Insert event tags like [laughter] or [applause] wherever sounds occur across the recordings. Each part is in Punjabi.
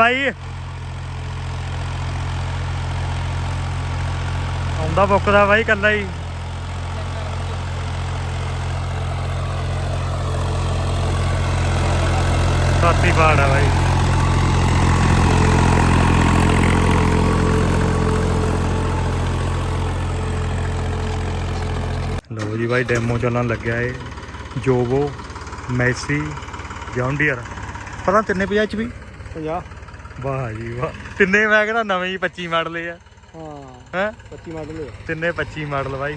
ਬਾਈ। ਆਉਂਦਾ ਬੁੱਕਦਾ ਬਾਈ ਕੱਲਾ ਹੀ। ਸਾਤੀ ਬਾੜ ਬਾਈ। ਲੋ ਜੀ ਬਾਈ ਡੈਮੋ ਚੱਲਣ ਲੱਗਿਆ ਏ। ਜੋਬੋ ਮੈਸੀ, ਜੌਂਡੀਅਰ। ਪਤਾ ਤਿੰਨੇ 50 ਚ ਵੀ? 50 ਵਾਹ ਜੀ ਵਾਹ। ਤਿੰਨੇ ਮੈਂ ਕਹਿੰਦਾ ਨਵੇਂ ਹੀ 25 ਮਾਡਲ ਆ। ਹਾਂ। ਹੈ? 25 ਮਾਡਲ ਤਿੰਨੇ 25 ਮਾਡਲ ਬਾਈ।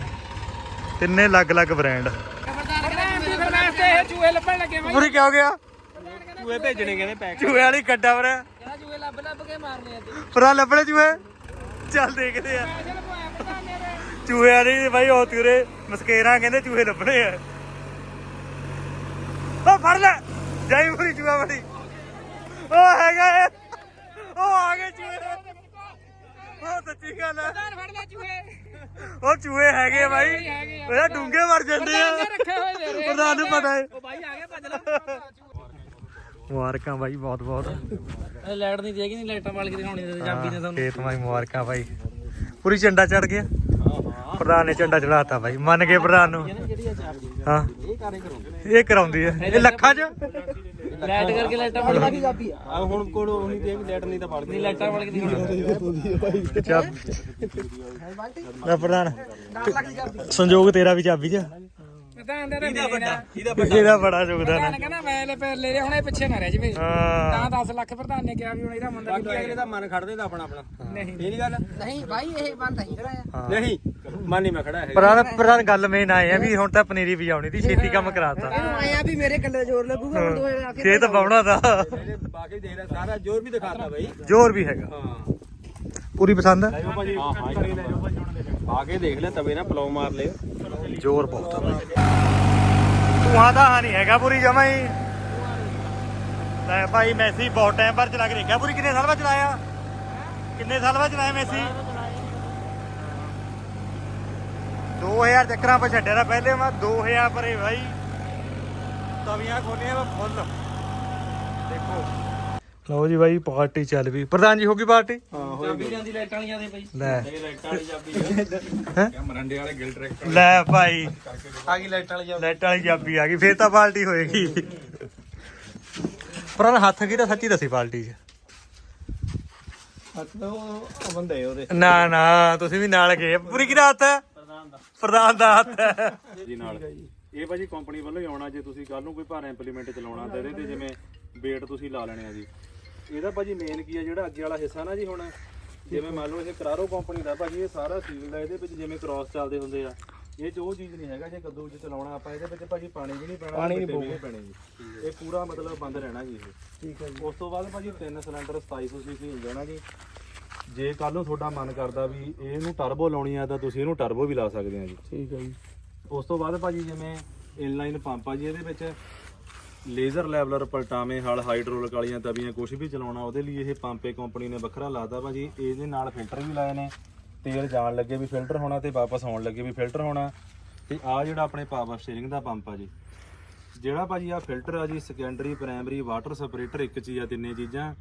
ਤਿੰਨੇ ਅਲੱਗ-ਅਲੱਗ ਬ੍ਰਾਂਡ। ਚੂਹੇ ਲੱਭਣ ਲੱਗੇ ਬਾਈ। ਪੂਰੀ ਕਿਉਂ ਗਿਆ? ਚੂਹੇ ਭੇਜਣੇ ਕਹਿੰਦੇ ਪੈਕ। ਚੂਹੇ ਵਾਲੀ ਕੱਡਾ ਵਰ ਚੂਹੇ ਲੱਭ ਲੱਭ ਕੇ ਮਾਰਨੇ ਆ ਪਰਾ ਲੱਭਣੇ ਚੂਹੇ? ਚੱਲ ਦੇਖਦੇ ਆ। ਚੂਹੇ ਵਾਲੀ ਬਾਈ ਉਹ ਤੂਰੇ ਮਸਕੇਰਾ ਕਹਿੰਦੇ ਚੂਹੇ ਲੱਭਣੇ ਆ। ਉਹ ਫੜ ਲੈ। ਜਾਈ ਪੂਰੀ ਚੂਹਾ ਬੜੀ ਉਹ ਹੈਗਾ ਏ। ਉਹ ਆ ਗਏ ਚੂਹੇ। ਉਹ ਸੱਚੀ ਗੱਲ ਹੈ ਫੜ ਲੈ ਚੂਹੇ। ਉਹ ਚੂਹੇ ਹੈਗੇ ਬਾਈ। ਉਹ ਡੂੰਗੇ ਮਰ ਜਾਂਦੇ ਆ। ਪ੍ਰਧਾਨ ਨੂੰ ਪਤਾ ਹੈ। ਉਹ ਬਾਈ ਆ ਗਿਆ ਭੱਜ ਲੈ। ਮੁਬਾਰਕਾਂ ਬਾਈ ਬਹੁਤ ਬਹੁਤ। ਲਾਈਟ ਨਹੀਂ ਦੇਗੀ ਨਹੀਂ ਲਾਈਟਾਂ ਵਾਲ ਕੇ ਦਿਖਾਉਣੀ ਤੇ ਚਾਬੀ ਨੇ ਤੁਹਾਨੂੰ ਖੇਤ ਮਾਈ ਮੁਬਾਰਕਾਂ ਬਾਈ। ਪੂਰੀ ਝੰਡਾ ਚੜ ਗਿਆ। ਪ੍ਰਧਾਨ ਨੇ ਝੰਡਾ ਚੜਾਤਾ ਬਾਈ। ਮੰਨ ਗਏ ਪ੍ਰਧਾਨ ਨੂੰ। ਹਾਂ। ਇਹ ਕਰਾਉਂਦੀ ਹੈ ਇਹ ਲੱਖਾਂ ਚ? ਲਾਈਟ ਕਰਕੇ ਲਾਈਟਾਂ ਵਾਲ ਕੇ ਚਾਬੀ ਆ ਹੁਣ ਕੋਲ ਉਹਨੀ ਦੇ ਲਾਈਟ ਨਹੀਂ ਤਾਂ ਫੜ ਨਹੀਂ ਲਾਈਟਾਂ ਵਾਲ ਕੇ ਦਿਖਾਉਣੀ ਚੱਬ। ਲੈ ਪ੍ਰਧਾਨ। ਸੰਜੋਗ ਤੇਰਾ ਵੀ ਚਾਬੀ ਚ ਪਤਾ ਅੰਦਰ ਇਹਦਾ ਵੱਡਾ ਇਹਦਾ ਬੜਾ ਯੋਗਦਾਨ ਹੈ ਕਹਿੰਦਾ ਮੈਂ ਲੈ ਪੈ ਲੈ ਰਿਹਾ ਹੁਣ ਇਹ ਪਿੱਛੇ ਨਾ ਰਹਿ ਜਵੇ ਹਾਂ। ਤਾਂ 10 ਲੱਖ ਪ੍ਰਧਾਨ ਨੇ ਕਿਹਾ ਵੀ ਹੁਣ ਇਹਦਾ ਮੁੰਡਾ ਬਾਕੀ ਅਗਲੇ ਦਾ ਮਨ ਖੜਦੇ ਦਾ ਆਪਣਾ ਆਪਣਾ। ਨਹੀਂ ਇਹ ਨਹੀਂ ਗੱਲ? ਨਹੀਂ ਭਾਈ ਇਹ ਬੰਦ ਨਹੀਂ ਕਰਾਇਆ ਨਹੀਂ ਮਨ ਨਹੀਂ ਮੈਂ ਖੜਾ ਹੈ ਪ੍ਰਧਾਨ ਪ੍ਰਧਾਨ ਗੱਲ ਮੇਨ ਆਏ ਆ ਵੀ ਹੁਣ ਤਾਂ ਪਨੀਰੀ ਵਜਾਉਣੀ ਦੀ ਛੇਤੀ ਕੰਮ ਕਰਾਤਾ। ਆਇਆ ਵੀ ਮੇਰੇ ਕੱਲੇ ਜ਼ੋਰ ਲੱਗੂਗਾ ਹੁਣ ਦੋ ਆ ਖੇਤ ਪਾਉਣਾ ਦਾ ਬਾਕੀ ਦੇਖ ਲੈ ਸਾਰਾ ਜ਼ੋਰ ਵੀ ਦਿਖਾਤਾ ਬਾਈ। ਜ਼ੋਰ ਵੀ ਹੈਗਾ। ਹਾਂ। ਪੂਰੀ ਪਸੰਦ ਹੈ ਹਾਂ ਹਾਂ ਆ। ਕੇ ਦੇਖ ਲੈ ਤਵੇ ਨਾ ਪਲੋ ਮਾਰ ਲੈ ਜ਼ੋਰ ਬਹੁਤ ਆ ਬਾਈ। ਧੂਆਂ ਤਾਂ ਨਹੀਂ ਹੈਗਾ ਪੂਰੀ ਜਮਾ ਹੀ। ਲੈ ਭਾਈ ਮੈਸੀ ਬਹੁਤ ਟਾਈਮ ਪਰ ਚਲਾ ਕੇ ਦੇਖਿਆ। ਪੂਰੀ ਕਿੰਨੇ ਸਾਲ ਬਾਅਦ ਚਲਾਇਆ? ਕਿੰਨੇ ਸਾਲ ਬਾਅਦ ਚਲਾਇਆ ਮੈਸੀ? 2000 ਚੱਕਰਾਂ ਪਰ ਛੱਡਿਆ ਤਾਂ ਪਹਿਲੇ। ਮੈਂ 2000 ਪਰੇ ਭਾਈ ਤਵੀਆਂ ਖੋਲੀਆਂ ਵਾ ਫੁੱਲ। ਦੇਖੋ। ਲਓ ਜੀ ਭਾਈ ਪਾਰਟੀ ਚੱਲ ਵੀ ਪ੍ਰਧਾਨ ਜੀ ਹੋ ਗਈ ਪਾਰਟੀ? ਹਾਂ ਚਾਬੀ ਜਾਂਦੀ ਲਾਈਟਾਂ ਵਾਲੀਆਂ ਦੇ ਬਾਈ। ਲੈ। ਲਾਈਟਾਂ ਵਾਲੀ ਚਾਬੀ ਹੈਂ? ਮਰੰਡੇ ਵਾਲੇ ਗਿਲ ਟਰੈਕਟਰ ਲੈ ਭਾਈ। ਆ ਗਈ ਲਾਈਟਾਂ ਵਾਲੀ ਲੈਟ ਵਾਲੀ ਚਾਬੀ ਆ ਗਈ ਫੇਰ ਤਾਂ ਪਾਰਟੀ ਹੋਏਗੀ। ਪਰ ਹੱਥ ਕੀ ਤਾਂ ਸੱਚੀ ਦੱਸੀ ਪਾਰਟੀ 'ਚ? ਹੱਥ ਉਹ ਬੰਦੇ ਉਹਦੇ। ਨਾ ਨਾ ਤੁਸੀਂ ਵੀ ਨਾਲ ਗਏ। ਪੂਰੀ ਕਿਹਦਾ ਹੱਥ? ਹੈ ਪ੍ਰਧਾਨ ਦਾ। ਪ੍ਰਧਾਨ ਦਾ ਹੱਥ। ਹੈ ਜੀ ਨਾਲ। ਇਹ ਭਾਜੀ ਕੰਪਨੀ ਵੱਲੋਂ ਹੀ ਆਉਣਾ ਜੇ ਤੁਸੀਂ ਕੱਲ ਨੂੰ ਕੋਈ ਭਾਰਾ ਇੰਪਲੀਮੈਂਟ ਚਲਾਉਣਾ ਤਾਂ ਇਹਦੇ ਤੇ ਜਿਵੇਂ ਵੇਟ ਤੁਸੀਂ ਲਾ ਲੈਣੇ ਆ ਜੀ। ਇਹਦਾ ਭਾਜੀ ਮੇਨ ਕੀ ਆ ਜਿਹੜਾ ਅੱਗੇ ਵਾਲਾ ਹਿੱਸਾ ਨਾ ਜੀ ਹੁਣ ਜਿਵੇਂ ਮੰਨ ਲਓ ਇਹ ਕਰਾਰੋ ਕੰਪਨੀ ਦਾ ਭਾਜੀ ਇਹ ਸਾਰਾ ਸੀਲਡ ਆ ਇਹਦੇ ਵਿੱਚ ਜਿਵੇਂ ਕ੍ਰਾਸ ਚੱਲਦੇ ਹੁੰਦੇ ਆ ਇਹ ਚ ਉਹ ਚੀਜ਼ ਨਹੀਂ ਹੈਗਾ ਜੇ ਕੱਦੂ ਚ ਚਲਾਉਣਾ ਆਪਾਂ ਇਹਦੇ ਵਿੱਚ ਭਾਜੀ ਪਾਣੀ ਵੀ ਨਹੀਂ ਪੈਣਾ ਪਾਣੀ ਨਹੀਂ ਪੈਣੇ ਜੀ। ਇਹ ਪੂਰਾ ਮਤਲਬ ਬੰਦ ਰਹਿਣਾ ਜੀ ਇਹ। ਠੀਕ ਹੈ ਉਸ ਤੋਂ ਬਾਅਦ ਭਾਜੀ ਤਿੰਨ ਸਿਲੰਡਰ 2700 ਸੀਸੀ ਇੰਜਨ ਆ ਜੀ। ਜੇ ਕੱਲ ਨੂੰ ਤੁਹਾਡਾ ਮਨ ਕਰਦਾ ਵੀ ਇਹਨੂੰ ਟਰਬੋ ਲਾਉਣੀ ਆ ਤਾਂ ਤੁਸੀਂ ਇਹਨੂੰ ਟਰਬੋ ਵੀ ਲਾ ਸਕਦੇ ਆ ਜੀ। ਠੀਕ ਹੈ ਜੀ। ਉਸ ਤੋਂ ਬਾਅਦ ਭਾਜੀ ਜਿਵੇਂ ਇਨਲਾਈਨ ਪੰਪ ਆ ਜੀ ਇਹਦੇ ਵਿੱਚ ਲੇਜ਼ਰ ਲੈਵਲਰ ਪਲਟਾਵੇਂ, ਹਲ ਹਾਈਡ੍ਰੋਲਿਕ ਵਾਲੀਆਂ ਤਵੀਆਂ ਕੁਝ ਵੀ ਚਲਾਉਣਾ, ਉਹਦੇ ਲਈ ਇਹ ਪੰਪੇ ਕੰਪਨੀ ਨੇ ਵੱਖਰਾ ਲਾਤਾ ਭਾਜੀ ਇਹਦੇ ਨਾਲ ਫਿਲਟਰ ਵੀ ਲਾਏ ਨੇ। ਤੇਲ ਜਾਣ ਲੱਗੇ ਵੀ ਫਿਲਟਰ ਹੋਣਾ ਤੇ ਵਾਪਸ ਆਉਣ ਲੱਗੇ ਵੀ ਫਿਲਟਰ ਹੋਣਾ। ਤੇ ਆ ਜਿਹੜਾ ਆਪਣੇ ਪਾਵਰ ਸਟੀਅਰਿੰਗ ਦਾ ਪੰਪ ਆ ਜੀ। ਜਿਹੜਾ ਭਾਜੀ ਆ ਫਿਲਟਰ ਆ ਜੀ ਸੈਕੰਡਰੀ ਪ੍ਰਾਇਮਰੀ ਵਾਟਰ ਸਪਰੇਟਰ ਇੱਕ ਚੀਜ਼ ਆ ਤਿੰਨੇ ਚੀਜ਼ਾਂ।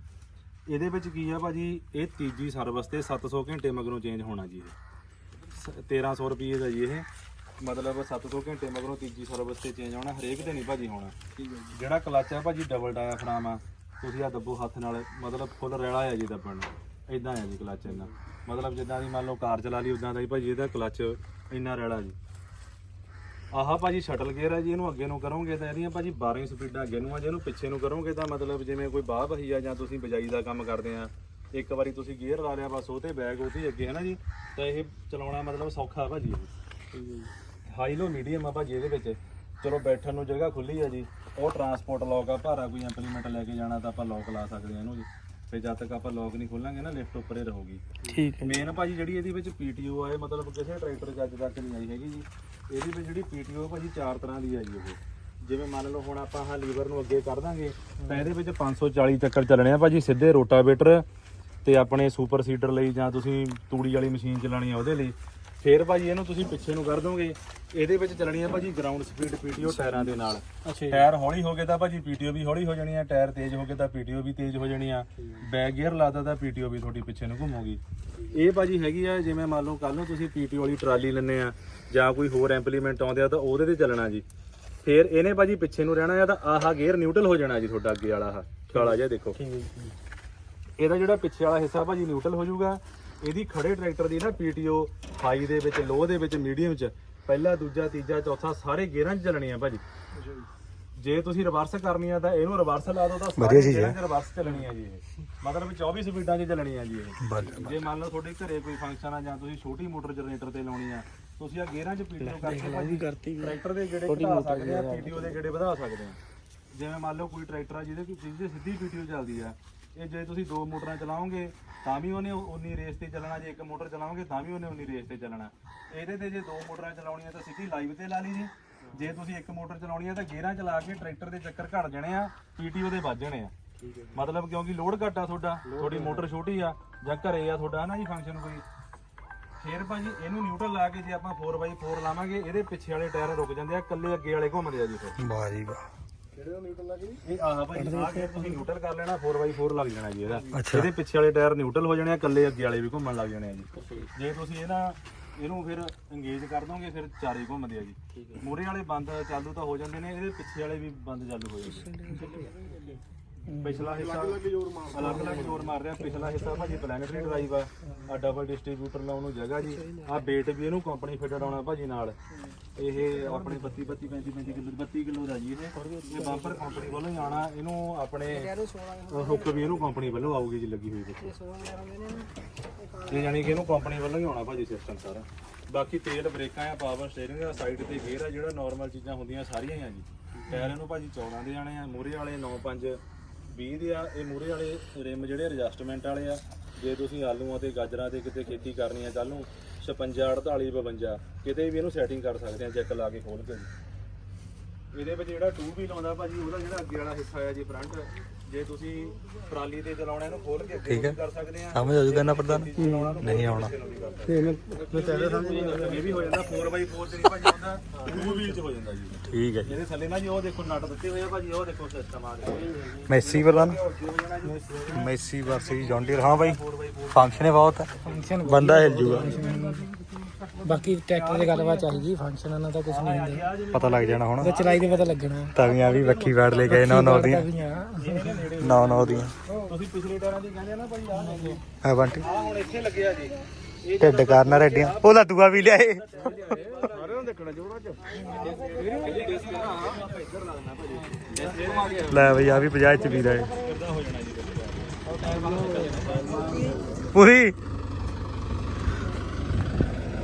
ਇਹਦੇ ਵਿੱਚ ਕੀ ਆ ਭਾਜੀ, ਇਹ ਤੀਜੀ ਸਰਵਿਸ ਤੇ 700 ਘੰਟੇ ਮਗਰੋਂ ਚੇਂਜ ਹੋਣਾ ਜੀ। ਇਹ ਸ- 1300 ਰੁਪਏ ਦਾ ਜੀ ਇਹ। ਮਤਲਬ 700 ਘੰਟੇ ਮਗਰੋਂ ਤੀਜੀ ਸਰਵਿਸ ਤੇ ਚੇਂਜ ਹੋਣਾ ਹਰੇਕ ਤੇ ਨਹੀਂ ਭਾਜੀ ਹੋਣਾ। ਜਿਹੜਾ ਕਲਚ ਆ ਭਾਜੀ ਡਬਲ ਡਾਇਫਰਾਮ ਆ ਤੁਸੀਂ ਆ ਦੱਬੋ ਹੱਥ ਨਾਲ ਮਤਲਬ ਫੁੱਲ ਰੈਲਾ ਆ ਜੀ ਦੱਬਣ ਨੂੰ ਇਦਾਂ ਆ ਜੀ ਕਲਚ ਇਹਨਾਂ ਮਤਲਬ ਜਿੱਦਾਂ ਦੀ ਮੰਨ ਲਓ ਕਾਰ ਚਲਾ ਲਈ ਉਦਾਂ ਦਾ ਹੀ ਭਾਜੀ ਇਹਦਾ ਕਲਚ ਇੰਨਾ ਰੈਲਾ ਜੀ। ਆਹ ਭਾਜੀ ਸ਼ਟਲ ਗੇਅਰ ਆ ਜੀ ਇਹਨੂੰ ਅੱਗੇ ਨੂੰ ਕਰੋਗੇ ਤਾਂ ਇਹਦੀਆਂ ਭਾਜੀ 12 ਸਪੀਡਾਂ ਅੱਗੇ ਨੂੰ ਆ ਜੇ ਇਹਨੂੰ ਪਿੱਛੇ ਨੂੰ ਕਰੋਗੇ ਤਾਂ ਮਤਲਬ ਜਿਵੇਂ ਕੋਈ ਬਾਹ ਬਹੀ ਆ ਜਾਂ ਤੁਸੀਂ ਬਜਾਈ ਦਾ ਕੰਮ ਕਰਦੇ ਆ ਇੱਕ ਵਾਰੀ ਤੁਸੀਂ ਗੇਅਰ ਲਾ ਲਿਆ ਬਸ ਉਹ ਤੇ ਬੈਗ ਉਹਦੀ ਅੱਗੇ ਹੈ ਨਾ ਜੀ ਤਾਂ ਇਹ ਚਲਾਉਣਾ ਮਤਲਬ ਸੌਖਾ ਭਾਜੀ ਇਹ। ਹਾਈ ਲੋ ਮੀਡੀਅਮ ਆ ਭਾਜੀ ਇਹਦੇ ਵਿੱਚ। ਚਲੋ ਬੈਠਣ ਨੂੰ ਜਗ੍ਹਾ ਖੁੱਲੀ ਆ ਜੀ। ਉਹ ਟਰਾਂਸਪੋਰਟ ਲੌਕ ਆ ਭਾਰਾ ਕੋਈ ਇੰਪਲੀਮੈਂਟ ਲੈ ਕੇ ਜਾਣਾ ਤਾਂ ਆਪਾਂ ਲੌਕ ਲਾ ਸਕਦੇ ਆ ਇਹਨੂੰ ਜੀ। ਫਿਰ ਜਦ ਤੱਕ ਆਪਾਂ ਲੌਕ ਨਹੀਂ ਖੋਲਾਂਗੇ ਨਾ ਲਿਫਟ ਉੱਪਰ ਹੀ ਰਹੂਗੀ। ਠੀਕ ਮੇਨ ਭਾਜੀ ਜਿਹੜੀ ਇਹਦੇ ਵਿੱਚ ਪੀਟੀਓ ਆ ਇਹ ਮਤਲਬ ਕਿਸੇ ਟਰੈਕਟਰ 'ਚ ਅੱਜ ਤੱਕ ਨਹੀਂ ਆਈ ਹੈਗੀ ਜੀ। ਇਹਦੇ ਵਿੱਚ ਜਿਹੜੀ ਪੀਟੀਓ ਭਾਜੀ ਚਾਰ ਤਰ੍ਹਾਂ ਦੀ ਆ ਜੀ ਉਹ। ਜਿਵੇਂ ਮੰਨ ਲਓ ਹੁਣ ਆਪਾਂ ਆਹ ਲੀਵਰ ਨੂੰ ਅੱਗੇ ਕਰ ਦਾਂਗੇ ਤਾਂ ਇਹਦੇ ਵਿੱਚ 540 ਚੱਕਰ ਚੱਲਣੇ ਆ ਭਾਜੀ ਸਿੱਧੇ ਰੋਟਾਵੇਟਰ ਤੇ ਆਪਣੇ ਸੁਪਰ ਸੀਡਰ ਲਈ ਜਾਂ ਤੁਸੀਂ ਤੂੜੀ ਵਾਲੀ ਮਸ਼ੀਨ ਚਲਾਣੀ ਆ ਉਹਦੇ ਲਈ। ਫੇਰ ਭਾਜੀ ਇਹਨੂੰ ਤੁਸੀਂ ਪਿੱਛੇ ਨੂੰ ਕਰ ਦੋਗੇ। ਇਹਦੇ ਵਿੱਚ ਚੱਲਣੀ ਆ ਭਾਜੀ ਗਰਾਊਂਡ ਸਪੀਡ ਪੀਟੀਓ ਟਾਇਰਾਂ ਦੇ ਨਾਲ। ਟਾਇਰ ਹੌਲੀ ਹੋ ਗਏ ਤਾਂ ਭਾਜੀ ਪੀਟੀਓ ਵੀ ਹੌਲੀ ਹੋ ਜਾਣੀ ਆ ਟਾਇਰ ਤੇਜ਼ ਹੋ ਗਏ ਤਾਂ ਪੀਟੀਓ ਵੀ ਤੇਜ਼ ਹੋ ਜਾਣੀ ਆ। ਬੈਕ ਗੇਅਰ ਲਾਦਾ ਤਾਂ ਪੀਟੀਓ ਵੀ ਤੁਹਾਡੀ ਪਿੱਛੇ ਨੂੰ ਘੁੰਮੂਗੀ। ਇਹ ਭਾਜੀ ਹੈਗੀ ਆ ਜਿਵੇਂ ਮੰਨ ਲਓ ਕੱਲ ਨੂੰ ਤੁਸੀਂ ਪੀਟੀਓ ਵਾਲੀ ਟਰਾਲੀ ਲੈਣੇ ਆ ਜਾਂ ਕੋਈ ਹੋਰ ਇੰਪਲੀਮੈਂਟ ਆਉਂਦੇ ਆ ਤਾਂ ਉਹਦੇ ਤੇ ਚੱਲਣਾ ਜੀ। ਫੇਰ ਇਹਨੇ ਭਾਜੀ ਪਿੱਛੇ ਨੂੰ ਰਹਿਣਾ ਆ ਤਾਂ ਆਹ ਗੇਅਰ ਨਿਊਟਰਲ ਹੋ ਜਾਣਾ ਜੀ ਤੁਹਾਡਾ ਅੱਗੇ ਵਾਲਾ ਆਹ ਕਾਲਾ ਜਿਹਾ ਦੇਖੋ। ਇਹਦਾ ਜਿਹੜਾ ਪਿੱਛੇ ਵਾਲਾ ਹਿੱਸਾ ਭਾਜੀ ਨਿਊਟਰਲ ਹੋ ਜਾਊਗਾ। ਇਹਦੀ ਖੜੇ ਟਰੈਕਟਰ ਦੀ ਨਾ ਪੀਟੀਓ ਹਾਈ ਦੇ ਵਿੱਚ ਲੋ ਦੇ ਵਿੱਚ ਮੀਡੀਅਮ ਚ ਪਹਿਲਾ ਦੂਜਾ ਤੀਜਾ ਚੌਥਾ ਸਾਰੇ ਗੇਅਰਾਂ 'ਚ ਚੱਲਣੀ ਆ ਭਾਜੀ ਜੇ। ਤੁਸੀਂ ਰਿਵਰਸ ਕਰਨੀ ਆ ਤਾਂ ਇਹਨੂੰ ਰਿਵਰਸ ਲਾ ਦਿਓ ਤਾਂ ਸਾਰੇ ਗੇਅਰਾਂ 'ਚ ਰਿਵਰਸ ਚੱਲਣੀ ਆ ਜੀ ਇਹ। ਮਤਲਬ 24 ਸਪੀਡਾਂ 'ਚ ਚੱਲਣੀ ਆ ਜੀ ਇਹ। ਜੇ ਮੰਨ ਲਓ ਤੁਹਾਡੇ ਘਰੇ ਕੋਈ ਫੰਕਸ਼ਨ ਆ ਜਾਂ ਤੁਸੀਂ ਛੋਟੀ ਮੋਟਰ ਜਨਰੇਟਰ ਤੇ ਲਾਉਣੀ ਆ ਤੁਸੀਂ ਆ ਗੇਅਰਾਂ 'ਚ ਪੀਟੀਓ ਕਰਕੇ ਭਾਜੀ ਟਰੈਕਟਰ ਦੇ ਗੇੜੇ ਘਟਾ ਸਕਦੇ ਆ ਪੀਟੀਓ ਦੇ ਗੇੜੇ ਵਧਾ ਸਕਦੇ ਆ। ਜਿਵੇਂ ਮੰਨ ਲਓ ਕੋਈ ਟਰੈਕਟਰ ਆ ਜਿਹਦੇ ਕੋਈ ਸਿੱਧੀ ਸਿੱਧੀ ਪੀਟੀਓ ਚੱਲਦੀ ਆ ਇਹ ਜੇ ਤੁਸੀਂ ਦੋ ਮੋਟਰਾਂ ਚਲਾਓਗੇ ਤਾਂ ਵੀ ਉਹਨੇ ਉਨੀ ਰੇਸ ਤੇ ਚੱਲਣਾ ਜੇ ਇੱਕ ਮੋਟਰ ਚਲਾਓਗੇ ਤਾਂ ਵੀ ਉਹਨੇ ਉਨੀ ਰੇਸ ਤੇ ਚੱਲਣਾ। ਇਹਦੇ ਤੇ ਜੇ ਦੋ ਮੋਟਰਾਂ ਚਲਾਉਣੀਆਂ ਤਾਂ ਸਿੱਧੀ ਲਾਈਵ ਤੇ ਲਾ ਲਈ ਜੀ। ਜੇ ਤੁਸੀਂ ਇੱਕ ਮੋਟਰ ਚਲਾਉਣੀ ਆ ਤਾਂ ਗੇਅਰਾਂ ਚਲਾ ਕੇ ਟਰੈਕਟਰ ਦੇ ਚੱਕਰ ਘਟ ਜਾਣੇ ਆ ਪੀਟੀਓ ਦੇ ਵੱਜ ਜਾਣੇ ਆ। ਮਤਲਬ ਕਿਉਂਕਿ ਲੋਡ ਘੱਟ ਆ ਤੁਹਾਡਾ ਤੁਹਾਡੀ ਮੋਟਰ ਛੋਟੀ ਆ ਜਾਂ ਘਰੇ ਆ ਤੁਹਾਡਾ ਨਾ ਜੀ ਫੰਕਸ਼ਨ ਕੋਈ? ਫੇਰ ਭਾਜੀ ਇਹਨੂੰ ਨਿਊਟਰਲ ਲਾ ਕੇ ਜੇ ਆਪਾਂ 4x4 ਲਾਵਾਂਗੇ ਇਹਦੇ ਪਿੱਛੇ ਵਾਲੇ ਟਾਇਰ ਰੁਕ ਜਾਂਦੇ ਆ ਕੱਲੇ ਅੱਗੇ ਵਾਲੇ ਘੁੰਮਦੇ ਆ ਜੀ ਫਿਰ। ਵਾਹ ਜੀ ਵਾਹ। ਇਹ ਆਹ ਭਾਈ ਆਹ ਗੇਅਰ ਤੁਸੀਂ ਨਿਊਟਰਲ ਕਰ ਲੈਣਾ 4x4 ਲੱਗ ਜਾਣਾ ਜੀ ਇਹਦਾ। ਅੱਛਾ। ਇਹਦੇ ਪਿੱਛੇ ਵਾਲੇ ਟਾਇਰ ਨਿਊਟਰਲ ਹੋ ਜਾਣੇ ਆ ਕੱਲੇ ਅੱਗੇ ਵਾਲੇ ਵੀ ਘੁੰਮਣ ਲੱਗ ਜਾਣੇ ਆ ਜੀ। ਜੇ। ਤੁਸੀਂ ਇਹਦਾ ਇਹਨੂੰ ਫਿਰ ਇੰਗੇਜ ਕਰ ਦੋਗੇ ਫਿਰ ਚਾਰੇ ਘੁੰਮਦੇ ਆ ਜੀ। ਮੂਰੇ ਵਾਲੇ ਬੰਦ ਚਾਲੂ ਤਾਂ ਹੋ ਜਾਂਦੇ ਨੇ ਇਹਦੇ ਪਿੱਛੇ ਵਾਲੇ ਵੀ ਬੰਦ ਚਾਲੂ ਹੋ ਜਾਂਦੇ ਪਿਛਲਾ ਹਿੱਸਾ ਅਲੱਗ ਅਲੱਗ ਜ਼ੋਰ ਮਾਰ ਰਿਹਾ ਪਿਛਲਾ ਹਿੱਸਾ ਭਾਜੀ ਪਲੈਨਟਰੀ ਡਰਾਈਵ ਆ। ਆ ਡਬਲ ਡਿਸਟ੍ਰੀਬਿਊਟਰ ਲਾਉਣ ਨੂੰ ਜਗ੍ਹਾ ਜੀ। ਆ ਵੇਟ ਵੀ ਇਹਨੂੰ ਕੰਪਨੀ ਫਿਟਡ ਆਉਣਾ ਭਾਜੀ ਨਾਲ। ਇਹ ਆਪਣੇ 32 32 35 35 ਕਿਲੋ 32 ਕਿਲੋ ਦਾ ਜੀ ਇਹ। ਇਹ ਬੰਪਰ ਕੰਪਨੀ ਵੱਲੋਂ ਹੀ ਆਣਾ ਇਹਨੂੰ ਆਪਣੇ ਹੁੱਕ ਵੀ ਇਹਨੂੰ ਕੰਪਨੀ ਵੱਲੋਂ ਆਊਗੀ ਜੀ ਲੱਗੀ ਹੋਈ ਇਹ। ਯਾਨੀ ਕਿ ਇਹਨੂੰ ਕੰਪਨੀ ਵੱਲੋਂ ਹੀ ਆਉਣਾ ਭਾਜੀ ਸਿਸਟਮ ਸਾਰਾ। ਬਾਕੀ ਤੇਲ ਬ੍ਰੇਕਾਂ ਆ ਪਾਵਰ ਸਟੀਅਰਿੰਗ ਆ ਸਾਈਡ ਤੇ ਗੇਅਰ ਆ ਜਿਹੜਾ ਨਾਰਮਲ ਚੀਜ਼ਾਂ ਹੁੰਦੀਆਂ ਸਾਰੀਆਂ ਹੀ ਆ ਜੀ। ਟਾਇਰ ਇਹਨੂੰ ਭਾਜੀ 14 ਦੇ ਆਣੇ ਆ ਮੂਰੇ ਵਾਲੇ 9 5 20 ਦੇ ਆ, ਇਹ ਮੂਰੇ ਵਾਲੇ ਰਿਮ ਜਿਹੜੇ ਐਡਜਸਟਮੈਂਟ ਵਾਲੇ ਆ, ਜੇ ਤੁਸੀਂ ਆਲੂਆਂ ਤੇ ਗਾਜਰਾਂ ਤੇ ਕਿਤੇ ਖੇਤੀ ਕਰਨੀ ਆ ਕੱਲ ਨੂੰ 56 48 52 ਕਿਤੇ ਵੀ ਇਹਨੂੰ ਸੈਟਿੰਗ ਕਰ ਸਕਦੇ ਆ ਚੈੱਕ ਲਾ ਕੇ ਖੋਲ ਕੇ। ਜੀ ਇਹਦੇ ਵਿੱਚ ਜਿਹੜਾ ਟੂ ਵੀਲ ਆਉਂਦਾ ਭਾਜੀ, ਉਹਦਾ ਜਿਹੜਾ ਅੱਗੇ ਵਾਲਾ ਹਿੱਸਾ ਆ ਜੀ ਫਰੰਟ ਜੇ ਤੁਸੀਂ ਟਰਾਲੀ ਤੇ ਚਲਾਉਣਾ ਇਹਨੂੰ ਖੋਲ ਕੇ ਵੀ ਕਰ ਸਕਦੇ ਆ। ਸਮਝ ਆ ਜੂਗਾ ਨਾ ਪ੍ਰਧਾਨ? ਨਹੀਂ ਆਉਣਾ। ਤੇ ਮੈਂ ਮੈਂ ਚਾਹਦਾ ਸਮਝ ਇਹ ਵੀ ਹੋ ਜਾਂਦਾ 4x4 ਤੇ ਨਹੀਂ ਭਾਜੀ ਹੁੰਦਾ ਟੂ ਵੀਲ ਚ ਹੋ ਜਾਂਦਾ ਜੀ। ਠੀਕ ਹੈ ਜੀ। ਇਹਦੇ ਥੱਲੇ ਨਾ ਜੀ ਉਹ ਦੇਖੋ ਨਟ ਦਿੱਤੇ ਹੋਏ ਆ ਭਾਜੀ ਉਹ ਦੇਖੋ ਸਿਸਟਮ ਆ ਗਿਆ ਮੈਸੀ ਪ੍ਰਧਾਨ? Massey versus John Deere. ਹਾਂ ਬਾਈ ਫੰਕਸ਼ਨ ਹੈ ਬਹੁਤ ਬੰਦਾ ਹਿਲ ਜੂਗਾ। ਬਾਕੀ ਟਰੈਕਟਰ ਦੀ ਗੱਲਬਾਤ ਚਾਹੀਦੀ ਫੰਕਸ਼ਨਾਂ ਨਾਲ ਤਾਂ ਕੁਝ ਨਹੀਂ ਹੁੰਦੇ। ਪਤਾ ਲੱਗ ਜਾਣਾ ਹੁਣ। ਚਲਾਈ ਦੇ ਪਤਾ ਲੱਗਣਾ। ਤਵੀਆਂ ਵੀ ਵੱਖੀ ਵੜ ਲੈ ਗਏ ਨੌ ਨੌ ਦੀਆਂ। ਨੌ ਨੌ ਦੀਆਂ। ਤੁਸੀਂ ਪਿਛਲੇ ਟਾਇਰਾਂ ਦੀ ਕਹਿੰਦੇ ਆ ਨਾ ਦੇਖੋ ਹੈ ਬੰਟੀ। ਆਹ ਹੁਣ ਇੱਥੇ ਲੱਗਿਆ ਜੀ। ਢਿੱਡ ਕਰਨਾ ਰੈਡੀਆਂ। ਉਹ ਲੱਦੂਆ ਵੀ ਲਿਆਏ। ਲੈ ਬਈ ਆ ਵੀ 50 ਚ ਵੀ ਰਹੇ ਪੂਰੀ?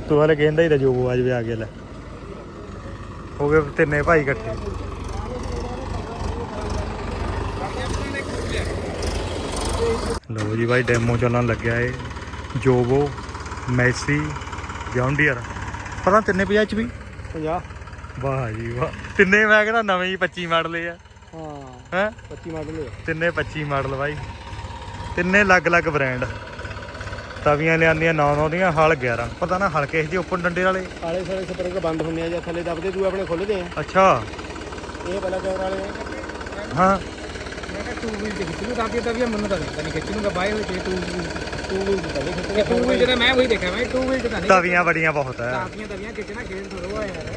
ਤੂੰ ਹਲੇ ਕਹਿੰਦਾ ਹੀ ਤਾਂ ਜੋ ਅੱਜ ਵੀ ਆ ਗਿਆ ਲੈ। ਹੋ ਗਏ ਤਿੰਨੇ ਭਾਈ ਇਕੱਠੇ। ਲੋ ਜੀ ਭਾਈ ਡੈਮੋ ਚੱਲਣ ਲੱਗਿਆ ਏ। ਜੋਬੋ ਮੈਸੀ ਜੌਂਡੀਅਰ। ਪਤਾ ਤਿੰਨੇ 50 ਚ ਵੀ? 50 ਵਾਹ ਜੀ ਵਾਹ। ਤਿੰਨੇ ਮੈਂ ਕਹਿੰਦਾ ਨਵੇਂ ਹੀ 25 ਮਾਡਲ ਆ। ਹਾਂ ਹੈ? 25 ਮਾਡਲ ਤਿੰਨੇ 25 ਮਾਡਲ ਬਾਈ। ਤਿੰਨੇ ਅਲੱਗ-ਅਲੱਗ ਬ੍ਰਾਂਡ ਤਵੀਆਂ ਲਿਆਂਦੀਆਂ 9-9 ਦੀਆਂ ਹਲ 11 ਪਤਾ ਨਾ ਹਲਕੇ ਜਿਹੇ ਓਪਨ ਡੰਡੇ ਵਾਲੇ? ਆਲੇ ਸਾਰੇ ਸਪਰਿੰਗ ਬੰਦ ਹੁੰਦੇ ਆ ਜਾਂ ਥੱਲੇ ਦਬਦੇ ਦੂ ਆਪਣੇ ਖੁੱਲਦੇ ਆ। ਅੱਛਾ। ਇਹ ਬਲਾ ਕਵਰ ਵਾਲੇ। ਆ। ਹਾਂ। ਮੈਂ ਕਿਹਾ ਟੂ ਵੀਲ ਤੇ ਖਿੱਚ ਲੂ ਤਾਂ ਕਿ ਤਵੀਆਂ ਮੈਨੂੰ ਤਾਂ ਨਹੀਂ ਨਹੀਂ ਖਿੱਚ ਲੂਗਾ ਬਾਈ ਹੋਈ ਤੇ ਟੂ ਵੀਲ ਟੂ ਵੀਲ ਤੇ ਤਵੇ ਖਿੱਚ ਟੂ ਵੀਲ ਜਿਹੜਾ ਮੈਂ ਉਹੀ ਦੇਖਿਆ ਮੈਂ ਟੂ ਵੀਲ ਤੇ ਤਾਂ ਨਹੀਂ ਤਵੀਆਂ ਬੜੀਆਂ ਬਹੁਤ ਹੈ ਤਾਪੀਆਂ ਤਵੀਆਂ ਖਿੱਚਣਾ ਖੇਡ ਥੋੜਾ ਯਾਰ।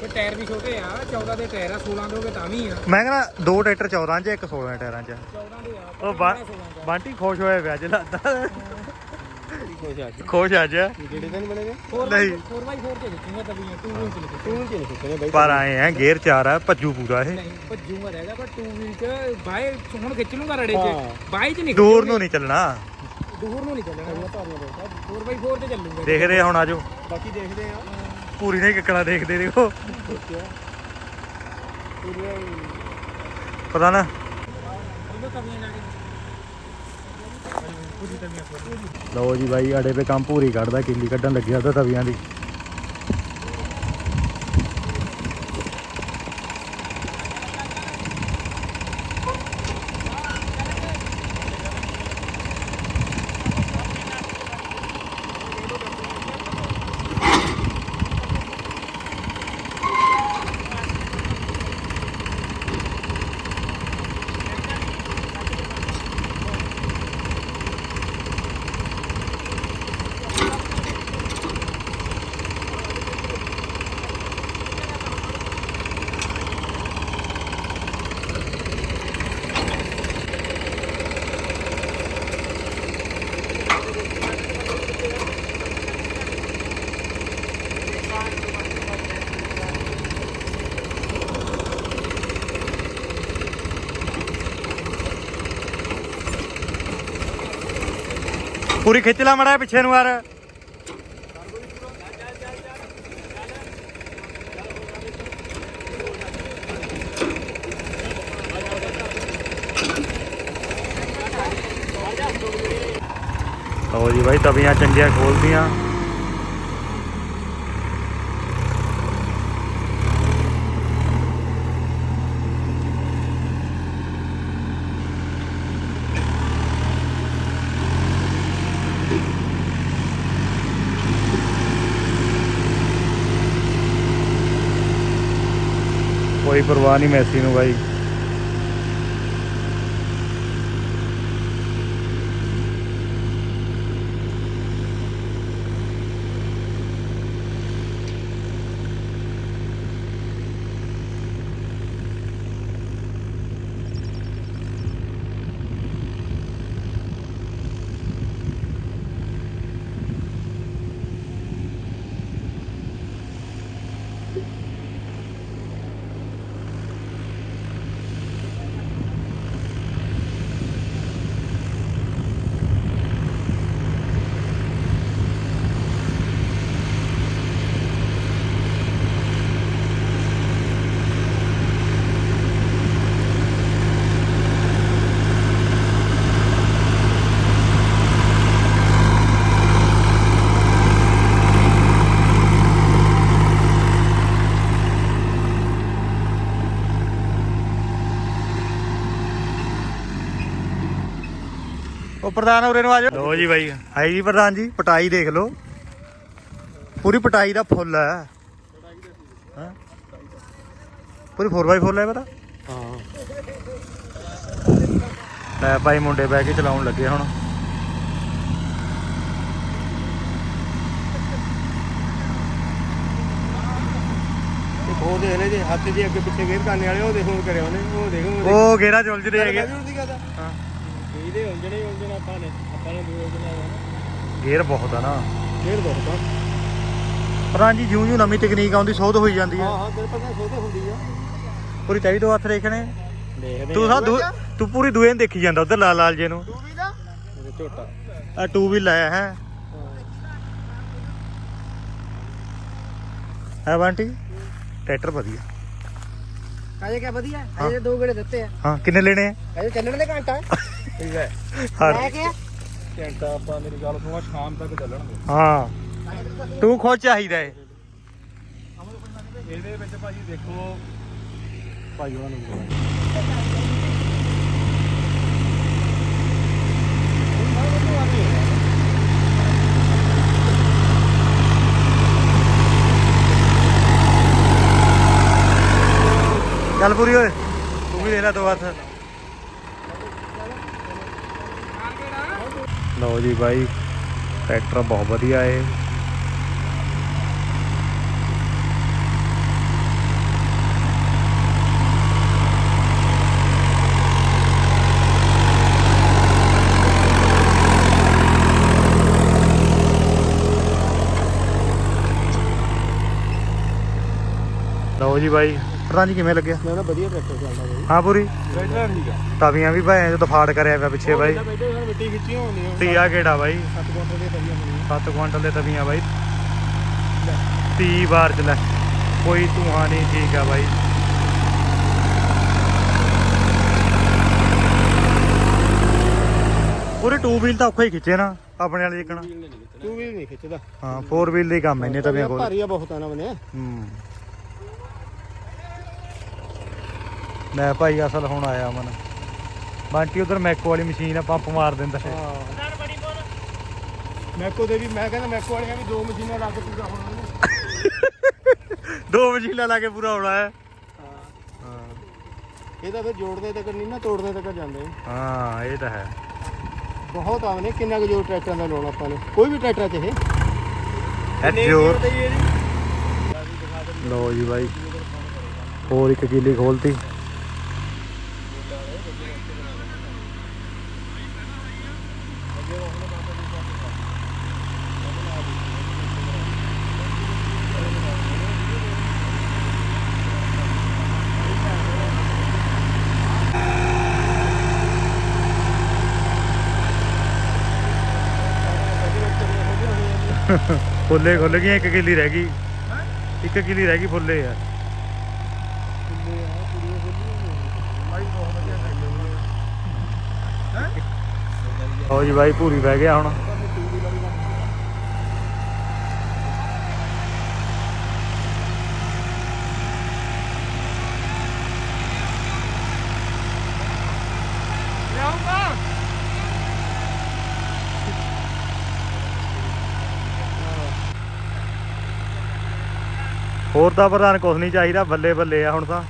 ਤੇ ਟਾਇਰ ਵੀ ਛੋਟੇ ਆ 14 ਦੇ ਟਾਇਰ ਆ 16 ਦੇ ਹੋਗੇ ਤਾਂ ਵੀ ਆ। ਮੈਂ ਕਹਿੰਦਾ ਦੋ ਟਰੈਕਟਰ 14 ਚ ਇੱਕ 16 ਟਾਇਰਾਂ ਚ। 14 ਦੇ ਆ ਉਹ ਬਾਂਟੀ ਖੁਸ਼ ਹੋਇਆ ਪਿਆ ਅੱਜ ਲੱਗਦਾ। ਖੁਸ਼ ਆ ਖੁਸ਼ ਅੱਜ ਜਿਹੜੇ ਤਾਂ ਨਹੀਂ ਬਣੇਗੇ ਨਹੀਂ। 4x4 ਤੇ ਖਿੱਚੂਗਾ ਤਵੀਆਂ ਟੂ ਵੀਲ ਤੇ ਨਹੀਂ ਟੂ ਵੀਲ ਤੇ ਨਹੀਂ ਖਿੱਚਣੇ ਬਾਈ। ਪਰ ਆਏ ਆ ਗੇਅਰ 4 ਆ ਭੱਜੂ ਪੂਰਾ ਇਹ। ਨਹੀਂ ਭੱਜੂਗਾ ਰਹੇਗਾ ਪਰ ਟੂ ਵੀਲ ਚ ਬਾਈ ਹੁਣ ਖਿੱਚ ਲੂਗਾ ਰੜੇ। ਚ। ਬਾਈ ਚ ਨਹੀਂ ਦੂਰ ਨੂੰ ਨਹੀਂ ਚੱਲਣਾ। ਦੂਰ ਨੂੰ ਨਹੀਂ ਚੱਲਣਾ। 4x4 ਤੇ ਚੱਲੂਗਾ। ਦੇਖਦੇ ਹੁਣ ਆਜੋ। ਬਾਕੀ ਦੇਖਦੇ ਆ। ਪੂਰੀ ਨੇ ਕਿੱਕਣਾ ਦੇਖਦੇ ਦੇਖੋ। ਪਤਾ ਨਾ। ਤਵੀਆਂ ਲਾ ਲਓ ਜੀ ਬਾਈ ਅੜੇ ਤੇ ਕੰਮ ਪੂਰੀ ਕੱਢਦਾ ਕਿੱਲੀ ਕੱਢਣ ਲੱਗਿਆ ਉਹਦਾ ਤਵੀਆਂ ਦੀ। ਪੂਰੀ ਖਿੱਚ ਲਾ ਮੜਾ ਪਿੱਛੇ ਨੂੰ ਯਾਰ। ਲਓ ਜੀ ਬਾਈ ਤਵੀਆਂ ਚੰਗੀਆਂ ਖੋਲਦੀਆਂ ਕੋਈ ਪਰਵਾਹ ਨਹੀਂ ਮੈਸੀ ਨੂੰ ਬਾਈ। ਉਹ ਪ੍ਰਧਾਨ ਉਰੇ ਨੂੰ ਆ ਜਾਓ। ਲੋ ਜੀ ਬਾਈ ਹੈ ਜੀ ਪ੍ਰਧਾਨ ਜੀ ਪਟਾਈ ਦੇਖ ਲਓ। ਪੂਰੀ ਪਟਾਈ ਦਾ ਫੁੱਲ ਹੈ। ਹਾਂ? ਪੂਰੀ 4x4 ਹੈ ਪਤਾ? ਹਾਂ। ਲੈ ਭਾਈ ਮੁੰਡੇ ਬਹਿ ਕੇ ਚਲਾਉਣ ਲੱਗੇ ਹੁਣ। ਹੋਰ ਦੇਖ ਲੈ ਜੇ ਹੱਥ ਜੇ ਅੱਗੇ ਪਿੱਛੇ ਗੇਰ ਕਰਨੇ ਵਾਲੇ ਉਹ ਦੇਖੋ ਕਰਿਆ ਉਹਨੇ ਉਹ ਦੇਖੋ ਉਹ ਉਹ ਗੇਰਾ ਚੁਲਜਦੇ ਹੈਗੇ। ਦੇਖੋ ਹਾਂ। ਇਹਦੇ ਉਲਝਣੇ ਉਲਝਣਾ ਆਪਾਂ ਨੇ ਆਪਾਂ ਨੇ ਦੋ ਉਲਝਣਾ ਹੈ ਗੇਰ ਬਹੁਤ ਆ ਨਾ। ਗੇਰ ਬਹੁਤ ਆ। ਪ੍ਰਧਾਨ ਜੀ ਜਿਉਂ ਜਿਉਂ ਨਵੀਂ ਤਕਨੀਕ ਆਉਂਦੀ ਸੋਧ ਹੋਈ ਜਾਂਦੀ ਹੈ। ਹਾਂ ਹਾਂ ਤੇਰੇ ਪਤਾ ਸੋਧੇ ਹੁੰਦੀ ਆ। ਪੂਰੀ ਚਾਹੀ ਦੋ ਹੱਥ ਦੇਖਣੇ ਦੇਖਦੇ ਤੂੰ ਸਾ ਦੂ- ਤੂੰ ਪੂਰੀ ਦੂਏ ਨੂੰ ਦੇਖੀ ਜਾਂਦਾ ਉਧਰ ਲਾਲ ਲਾਲ ਜੇ ਨੂੰ। ਤੂੰ ਵੀ ਨਾ। ਝੋਟਾ। ਆ ਟੂ ਵੀ ਲਾਇਆ ਹੈ। ਹੈ। ਬੰਟੀ? ਟਰੈਕਟਰ ਵਧੀਆ। ਕਾਜੇ ਕਿਆ ਵਧੀਆ? ਅਜੇ ਦੋ ਗੇੜੇ ਦਿੱਤੇ ਆ। ਹਾਂ ਕਿੰਨੇ ਲੈਣੇ ਆ? ਅਜੇ ਚੱਲਣ ਦੇ ਘੰਟਾ। ਠੀਕ ਹੈ ਹਾਂ ਮੈਂ ਕਿਹਾ ਘੰਟਾ ਆਪਾਂ ਮੇਰੀ ਗੱਲ ਸੁਣਾ ਸ਼ਾਮ ਤੱਕ ਚੱਲਣਗੇ ਹਾਂ ਤੂੰ ਖੁਦ ਚਾਹੀਦਾ ਏ ਇਹਦੇ ਵਿੱਚ ਭਾਜੀ ਦੇਖੋ ਭਾਈ ਉਹਨਾਂ ਨੂੰ ਬੁਲਾਓ। ਚੱਲ ਪੂਰੀ ਓਏ ਤੂੰ ਵੀ ਦੇ ਲੈ ਦੋ ਹੱਥ ਲਓ ਜੀ ਬਾਈ ਟਰੈਕਟਰ ਬਹੁਤ ਵਧੀਆ ਏ। ਲਓ ਜੀ ਬਾਈ ਪ੍ਰਧਾਨ ਜੀ ਕਿਵੇਂ ਲੱਗਿਆ। ਮੈਂ ਨਾ ਵਧੀਆ ਟਰੈਕਟਰ ਚੱਲਦਾ ਬਾਈ। ਹਾਂ ਪੂਰੀ। ਟਰੈਕਟਰ ਠੀਕ ਆ ਤਵੀਆਂ ਵੀ ਭਾਵੇਂ ਜਦੋਂ ਫਾੜ ਕਰਿਆ ਪਿਆ ਪਿੱਛੇ ਬਾਈ। ਪਹਿਲਾਂ ਤੀਆ ਕਿਹੜਾ ਬਾਈ? 7 ਕੁਆਂਟਲ ਦੇ ਪਈਆਂ ਹੁੰਦੀਆਂ 7 ਕੁਇੰਟਲ ਦੇ ਤਵੀਆਂ ਬਾਈ। 30 ਵਾਰ ਚ ਲੈ। ਕੋਈ ਧੂਆਂ ਨਹੀਂ ਠੀਕ ਆ ਬਾਈ। ਪੂਰੇ 2 ਵੀਲ ਤਾਂ ਔਖਾ ਹੀ ਖਿੱਚੇ ਨਾ ਆਪਣੇ ਵਾਲੇ ਜਿੱਕਣਾ ਤੂੰ ਵੀ ਨਹੀਂ ਖਿੱਚਦਾ। ਹਾਂ 4 ਵੀਲ ਦੇ ਕੰਮ ਇੰਨੇ ਤਵੀਆਂ ਕੋਲ। ਭਾਰੀਆ ਬਹੁਤ ਆ ਨਾ ਬਨੇ ਹੂੰ। ਲੈ ਭਾਈ ਅਸਲ ਹੁਣ ਆਇਆ ਅਮਨ ਬਾਂਟੀ ਉਧਰ ਮੈਕੋ ਵਾਲੀ ਮਸ਼ੀਨ ਆ ਪੰਪ ਮਾਰ ਦਿੰਦਾ। ਹੈ। ਹਾਂ ਮੈਕੋ ਦੇ ਵੀ ਮੈਂ ਕਹਿੰਦਾ ਮੈਕੋ ਵਾਲੀਆਂ ਵੀ ਦੋ ਮਸ਼ੀਨਾਂ ਲਾ ਕੇ ਪੂਰਾ ਹੋਣਾ ਉਹਨੇ। [laughs] ਦੋ ਮਸ਼ੀਨਾਂ ਲਾ ਕੇ ਪੂਰਾ ਹੋਣਾ ਹੈ। ਇਹ ਤਾਂ ਫਿਰ ਜੋੜਨੇ ਤੱਕ ਨਹੀਂ ਨਾ ਤੋੜਨੇ ਤੱਕ ਜਾਂਦੇ। ਹਾਂ ਇਹ ਤਾਂ ਹੈ। ਬਹੁਤ ਆਵਨੇ ਕਿੰਨਾ ਕੁ ਜੋਰ ਟਰੈਕਟਰਾਂ ਦਾ ਲਾਉਣਾ ਆਪਾਂ ਨੇ। ਕੋਈ ਵੀ ਟਰੈਕਟਰ ਚ ਇਹ। ਐ ਜੋਰ। ਲੋ ਜੀ ਬਾਈ। ਹੋਰ ਇੱਕ ਕੀਲੀ ਖੋਲਤੀ। ਫੁੱਲੇ ਖੁੱਲ ਗਈਆਂ ਇੱਕ ਕਿੱਲੀ ਰਹਿ ਗਈ। ਇੱਕ ਕਿੱਲੀ ਰਹਿ ਗਈ ਫੁੱਲੇ ਯਾਰ ਹੋ ਜੀ ਬਾਈ ਪੂਰੀ ਬਹਿ ਗਿਆ ਹੁਣ। ਹੋਰ ਤਾਂ ਪ੍ਰਧਾਨ ਕੁਝ ਨਹੀਂ ਚਾਹੀਦਾ, ਬੱਲੇ ਬੱਲੇ ਆ ਹੁਣ ਤਾਂ।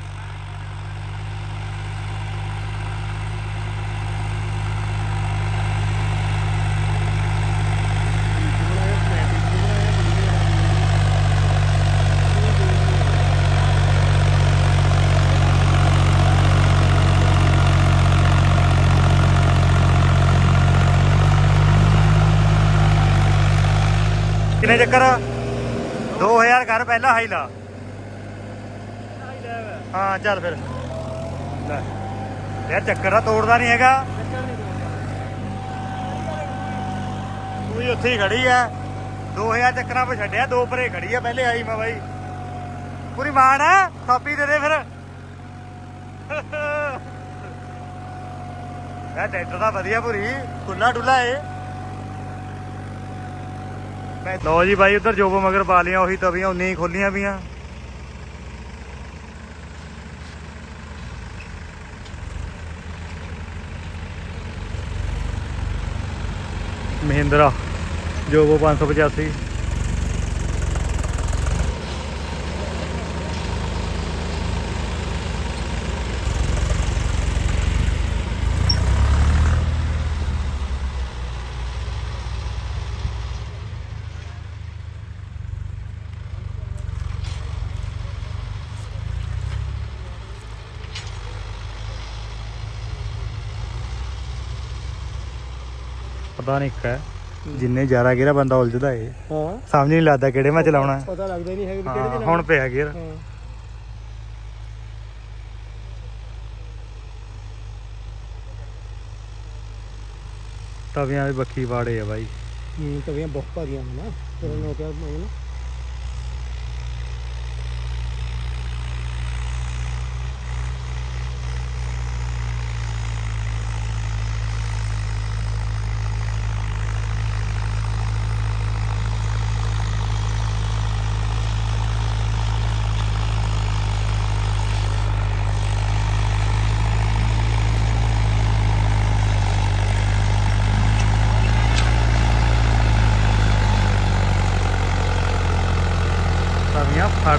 ਕਿੰਨੇ ਚੱਕਰ 2000 ਕਰ ਪਹਿਲਾਂ ਹਾਈ ਲਾ। ਹਾਂ, ਚੱਲ ਫਿਰ। ਲੈ। ਯਾਰ, ਚੱਕਰ ਆ ਤੋੜਦਾ ਨਹੀਂ ਹੈਗਾ। ਤੂੰ ਹੀ ਉੱਥੇ ਹੀ ਖੜੀ ਐ। 2000 ਚੱਕਰਾਂ 'ਤੇ ਛੱਡਿਆ, ਦੋ ਪਰੇ ਖੜੀ ਆ ਪਹਿਲੇ ਆਈ ਮੈਂ ਬਾਈ। ਪੂਰੀ ਮਾਣ ਆ ਕਾਪੀ ਦੇ ਦੇ ਫਿਰ। ਯਾ ਟਰੈਕਟਰ ਦਾ ਵਧੀਆ ਪੂਰੀ ਖੁੱਲਾ ਡੁੱਲਾ ਏ। ਲਓ ਜੀ ਬਾਈ, ਉਧਰ ਜੋਬੋ ਮਗਰ ਪਾ ਲੀਆਂ ਉਹੀ ਤਵੀਆਂ ਉਨੀ ਹੀ ਖੋਲੀਆਂ ਪੀਆਂ ਮਹਿੰਦਰਾ ਜੋਬੋ 585 ਪਤਾ ਨਹੀਂ ਇੱਕ ਹੈ। ਜਿੰਨੇ ਜ਼ਿਆਦਾ ਗੇਰਾ ਬੰਦਾ ਉਲਝਦਾ ਏ। ਹਾਂ। ਸਮਝ ਨਹੀਂ ਲੱਗਦਾ ਕਿਹੜੇ ਮੈਂ ਚਲਾਉਣਾ ਹੈ। ਪਤਾ ਲੱਗਦਾ ਨਹੀਂ ਹੈ ਹਾਂ ਹੁਣ ਪਿਆ ਗੇਰ ਤਵੀਆਂ ਵੀ ਬੱਖੀ ਵਾੜੇ ਆ ਬਾਈ। ਹੂੰ ਤਵੀਆਂ ਬਹੁਤ ਭਾਰੀਆਂ ਹਨ ਨਾ। ਫਿਰ ਉਹਨੂੰ ਕਿਹਾ ਮੈਂ ਨਾ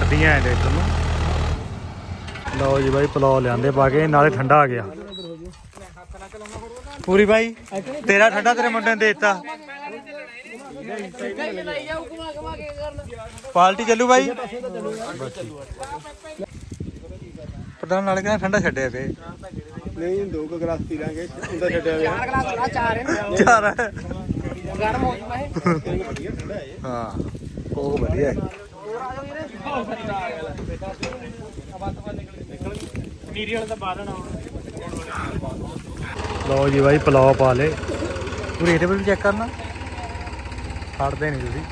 ਫੜਦੀਆਂ ਐ ਟਰੈਕਟਰ ਨੂੰ ਲਓ ਜੀ ਬਾਈ ਪਲਾਉ ਲਿਆਂਦੇ ਪਾ ਕੇ ਨਾਲੇ ਠੰਡਾ ਆ ਗਿਆ। ਪੂਰੀ ਬਾਈ ਤੇਰਾ ਠੰਡਾ ਤੇਰੇ ਮੁੰਡੇ ਨੇ ਦੇ ਦਿੱਤਾ। ਪਾਲਟੀ ਚੱਲੂ ਬਾਈ। ਪ੍ਰਧਾਨ ਨਾਲ ਕਹਿੰਦਾ ਠੰਡਾ ਛੱਡਿਆ ਤੇ। ਨਹੀਂ ਦੋ ਕੁ ਗਲਾਸ ਪੀ ਲਾਂਗੇ ਉਹਦਾ ਛੱਡਿਆ ਹੋਇਆ। ਚਾਰ ਹੈ। ਹਾਂ। ਉਹ ਵਧੀਆ। ਹੈ ਮੀਰੀਅਲ ਦਾ ਬਾਦਣਾ ਲਓ ਜੀ ਬਾਈ ਪਲਾਓ ਪਾ ਲੇ ਪੂਰੀ ਇਹਦੇ ਪਰ ਵੀ ਚੈੱਕ ਕਰਨਾ। ਫੜਦੇ ਨਹੀਂ ਤੁਸੀਂ।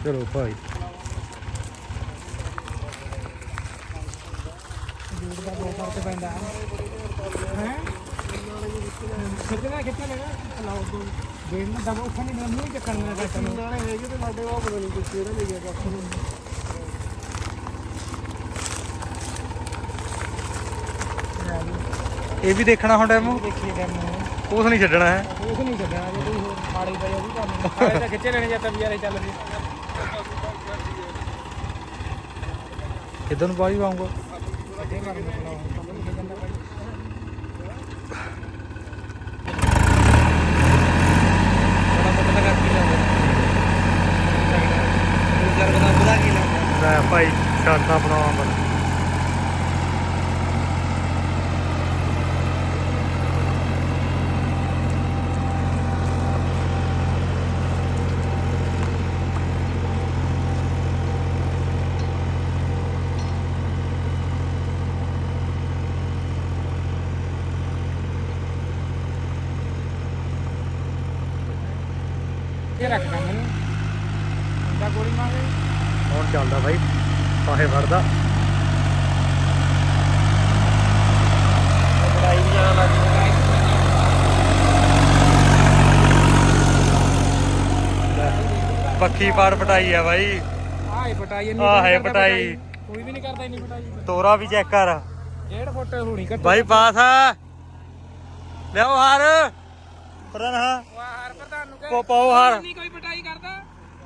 ਚਲੋ ਭਾਈ। ਫ਼ਰਕ ਪੈਂਦਾ ਹੈ ਕਿੱਥੇ ਕਿੱਥੇ ਲਗਾ ਲਾਓ ਦੋ ਗੇੜ ਨਾ ਦਬੋ ਖਾਣੀ ਨਾ ਮੂੰਹ ਚ ਕਰਨਾ ਕੱਟ ਨੂੰ ਨਾਲੇ ਹੈਗੇ ਤੇ ਸਾਡੇ ਉਹ ਪਤਾ ਨਹੀਂ ਕਿੱਥੇ ਰਹਿ ਗਿਆ ਕੱਖ ਨੂੰ ਇਹ ਵੀ ਦੇਖਣਾ ਹੁਣ ਡੈਮੋ? ਕੁਛ ਨਹੀਂ ਛੱਡਣਾ ਹੈ। ਉਸ ਨਹੀਂ ਛੱਡਣਾ ਜੇ ਕੋਈ ਹੋਰ ਮਾੜੀ ਪਈ ਉਹ ਵੀ ਕਰਨੀ ਸਾਰੇ ਤਾਂ ਖਿੱਚੇ ਲੈਣੇ ਜਾਂ ਤਾਂ ਵਿਚਾਰੇ ਚੱਲ ਪਏ ਕਿੱਧਰ ਨੂੰ ਬਾਈ ਆਉਂਗਾ ਅੱਗੇ ਕਰਨ ਨੂੰ ਬੁਲਾਓ ਕੰਮ ਨਹੀਂ ਜਾਂਦਾ ਭਾਈ ਬੜਾ ਮੁੱਕ ਲਗਾ ਕੀ ਲਾਉਂਦੇ ਦੂਜਾ ਬਣਾ ਬਣਾ ਕੀ ਲਾਉਂਦੇ ਲੈ ਭਾਈ ਸ਼ਰਤਾਂ ਬਣਾਉਣਾ ਬਣ ਕੇ ਰੱਖਦਾ ਮੈਨੂੰ ਦਾ ਗੋਲੀ ਮਾਰੇ ਹੁਣ ਚੱਲਦਾ ਬਾਈ ਪਾਹੇ ਵੜਦਾ ਬੜਾਈ ਵੀ ਜਾਣਾ ਲੱਗ ਪੱਖੀ ਪਾਰ ਪਟਾਈ ਆ ਬਾਈ। ਹੈ ਪਟਾਈ ਇੰਨੀ ਆਹ ਹੈ ਪਟਾਈ। ਕੋਈ ਵੀ ਨਹੀਂ ਕਰਦਾ ਇੰਨੀ ਪਟਾਈ। ਤੋਰਾ ਵੀ ਚੈੱਕ ਕਰ। 1.5 ਫੁੱਟ ਹੋਣੀ ਘੱਟ ਬਾਈ ਪਾਸ ਆ। ਲਿਆਓ ਹਾਰ। ਪ੍ਰਧਾਨ ਹਾਂ। ਹਾਰ ਪ੍ਰਧਾਨ ਨੂੰ ਪੋ- ਪਾਓ ਹਾਰ। ਨਹੀਂ ਕੋਈ ਪਟਾਈ ਕਰਦਾ।